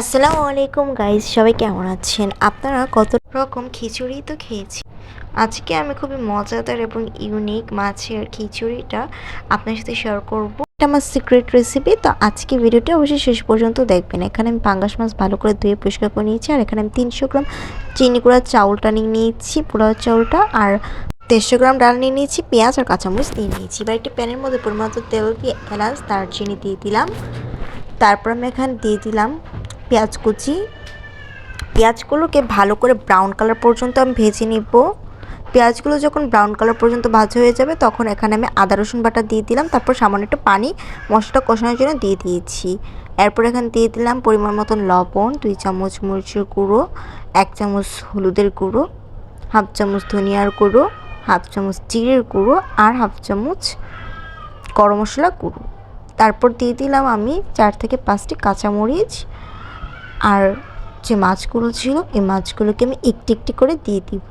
আসসালামু আলাইকুম গাইজ সবাই কেমন আছেন? আপনারা কত রকম খিচুড়ি তো খেয়েছি। আজকে আমি খুবই মজাদার এবং ইউনিক মাছের খিচুড়িটা আপনার সাথে শেয়ার করব। এটা আমার সিক্রেট রেসিপি তো আজকে ভিডিওটা অবশ্যই শেষ পর্যন্ত দেখবেন। এখানে আমি পাঙ্গাস মাছ ভালো করে ধুয়ে পরিষ্কার করে নিয়েছি, আর এখানে আমি তিনশো গ্রাম চিনি গুঁড়া চাউলটা নিয়ে নিয়েছি, পোলাও চাউলটা, আর দেড়শো গ্রাম ডাল নিয়ে নিয়েছি, পেঁয়াজ আর কাঁচামরিচ দিয়ে নিয়েছি। এবার একটি প্যানের মধ্যে পরিমাণ তেল দিয়ে এলাচ, দারচিনি দিয়ে দিলাম। তারপর আমি এখানে দিয়ে দিলাম পেঁয়াজ কুচি। পেঁয়াজগুলোকে ভালো করে ব্রাউন কালার পর্যন্ত আমি ভেজে নিব। পেঁয়াজগুলো যখন ব্রাউন কালার পর্যন্ত ভাজা হয়ে যাবে, তখন এখানে আমি আদা, রসুন বাটা দিয়ে দিলাম। তারপর সামান্য একটু পানি, মশলা কষানোর জন্য দিয়ে দিয়েছি। এরপর এখানে দিয়ে দিলাম পরিমাণ মতন লবণ, দুই চামচ মরিচের গুঁড়ো, এক চামচ হলুদের গুঁড়ো, হাফ চামচ ধনিয়ার গুঁড়ো, হাফ চামচ জিরের গুঁড়ো আর হাফ চামচ গরম মশলা গুঁড়ো। তারপর দিয়ে দিলাম আমি চার থেকে পাঁচটি কাঁচামরিচ আর যে মাছগুলো ছিল, এই মাছগুলোকে আমি একটি একটি করে দিয়ে দিব।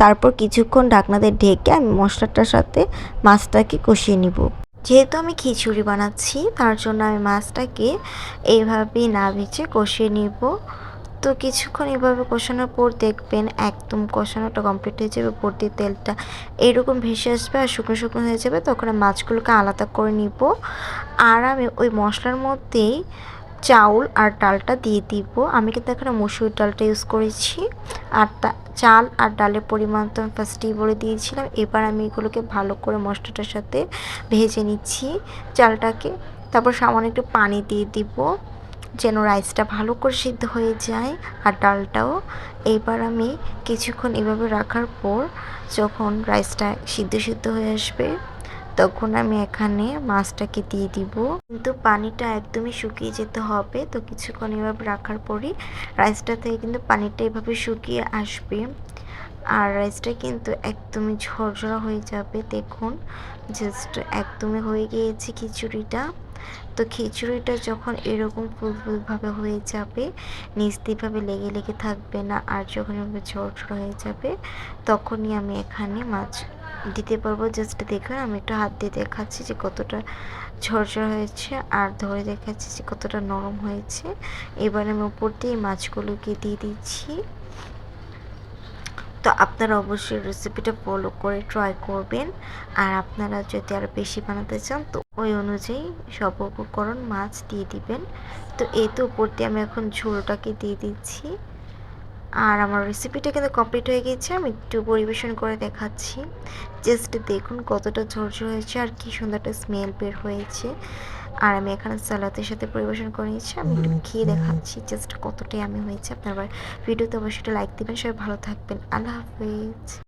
তারপর কিছুক্ষণ ঢাকনাতে ঢেকে আমি মশলাটার সাথে মাছটাকে কষিয়ে নিব। যেহেতু আমি খিচুড়ি বানাচ্ছি, তার জন্য আমি মাছটাকে এইভাবেই না ভেজে কষিয়ে নিব। তো কিছুক্ষণ এভাবে কষানোর পর দেখবেন একদম কষানোটা কমপ্লিট হয়ে যাবে ভর্তি তেলটা এরকম ভেসে আসবে আর শুকনো শুকনো হয়ে যাবে, তখন মাছগুলোকে আলাদা করে নিব। আর আমি ওই মশলার মধ্যেই চাউল আর ডালটা দিয়ে দিব। আমি কিন্তু এখানে মসুর ডালটা ইউজ করেছি। আর চাল আর ডালের পরিমাণ তো আমি ফার্স্টেই বলে দিয়েছিলাম। এবার আমি এগুলোকে ভালো করে মশলাটার সাথে ভেজে নিচ্ছি চালটাকে। তারপর সামান্য একটু পানি দিয়ে দিব যেন রাইসটা ভালো করে সিদ্ধ হয়ে যায় আর ডালটাও। এইবার আমি কিছুক্ষণ এভাবে রাখার পর যখন রাইসটা সিদ্ধ সিদ্ধ হয়ে আসবে তখন আমি এখানে মাছটাকে দিয়ে দিব। কিন্তু পানিটা একদমই শুকিয়ে যেতে হবে। তো কিছুক্ষণ এভাবে রাখার পরই রাইসটা থেকে কিন্তু পানিটা এভাবে শুকিয়ে আসবে। আর রাইসটা কিন্তু একদমই ঝরঝরা হয়ে যাবে। দেখুন জাস্ট একদমই হয়ে গিয়েছে খিচুড়িটা। তো খিচুড়িটা যখন এরকম ফুল ফুলভাবে হয়ে যাবে নিচ দিয়েভাবে লেগে লেগে থাকবে না। আর যখন এভাবে ঝরঝরা হয়ে যাবে, তখনই আমি এখানে মাছ দিতে পারব। জাস্ট দেখুন, আমি একটু হাত দিয়ে দেখাচ্ছি যে কতটা ঝরঝর হয়েছে আর ধরে দেখাচ্ছি যে কতটা নরম হয়েছে। এবার আমি উপর দিয়ে মাছগুলোকে দিয়ে দিচ্ছি। তো আপনারা অবশ্যই রেসিপিটা ফলো করে ট্রাই করবেন। আর আপনারা যদি আরও বেশি বানাতে চান, তো ওই অনুযায়ী সব উপকরণ মাছ দিয়ে দিবেন। তো এই তো উপর দিয়ে আমি এখন ঝোলটাকে দিয়ে দিচ্ছি। আর আমার রেসিপিটা কিন্তু কমপ্লিট হয়ে গিয়েছে। আমি একটু পরিবেশন করে দেখাচ্ছি। জাস্ট দেখুন কতটা ঝরঝর হয়েছে আর কি সুন্দর একটা স্মেল বের হয়েছে। আর আমি এখানে সালাদের সাথে পরিবেশন করে নিয়েছি। আমি একটু খেয়ে দেখাচ্ছি জাস্ট কতটাই আমি হয়েছে। আপনার ভিডিওতে অবশ্যই লাইক দেবেন। সবাই ভালো থাকবেন। আল্লাহ হাফিজ।